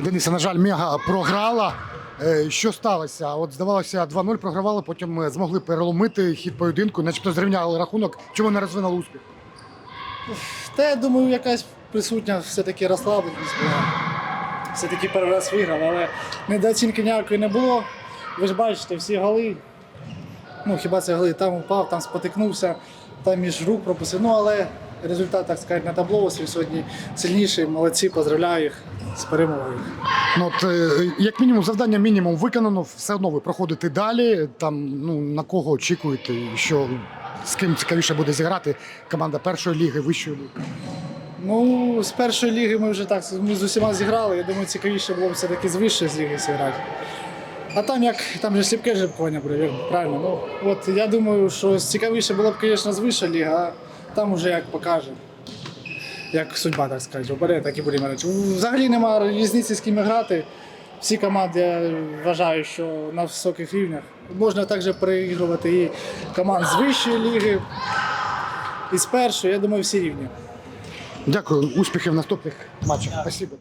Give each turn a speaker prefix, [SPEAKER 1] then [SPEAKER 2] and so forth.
[SPEAKER 1] Дениса, на жаль, мега програла. Е, Що сталося? От здавалося, 2-0 програвали, потім е, змогли переломити хід поєдинку, начебто зрівняли рахунок. Чому не розвинули успіх?
[SPEAKER 2] Та я думаю, якась присутня все-таки розслабленість була. Все-таки перший раз виграв, але недооцінки ніякої не було. Ви ж бачите, всі голи. Ну, хіба це голи, там упав, там спотикнувся, там між рук пропустив. Ну, але результат, так сказати, на табло сьогодні сильніший. Молодці, поздравляю їх з перемогою.
[SPEAKER 1] Ну, от, е, як мінімум, завдання мінімум виконано, все одно ви проходите далі. Там ну на кого очікуєте, і що з ким цікавіше буде зіграти команда першої ліги, вищої ліги.
[SPEAKER 2] Ну, з першої ліги ми вже так ми з усіма зіграли. Я думаю, цікавіше було б все-таки з вищої ліги зіграти. А там як там же сліпке жеребкування буде, вірно, правильно. Ну, от я думаю, що цікавіше було б, звісно, з вищої ліги, а там уже як покаже. Як судьба, так сказати, обере, так і будемо грати. Взагалі немає різниці, з ким грати. Всі команди я вважаю, що на високих рівнях. Можна також переігрувати і команд з вищої ліги, і з першої, я думаю, всі рівні.
[SPEAKER 1] Дякую, успіхів в наступних матчах. Спасибо.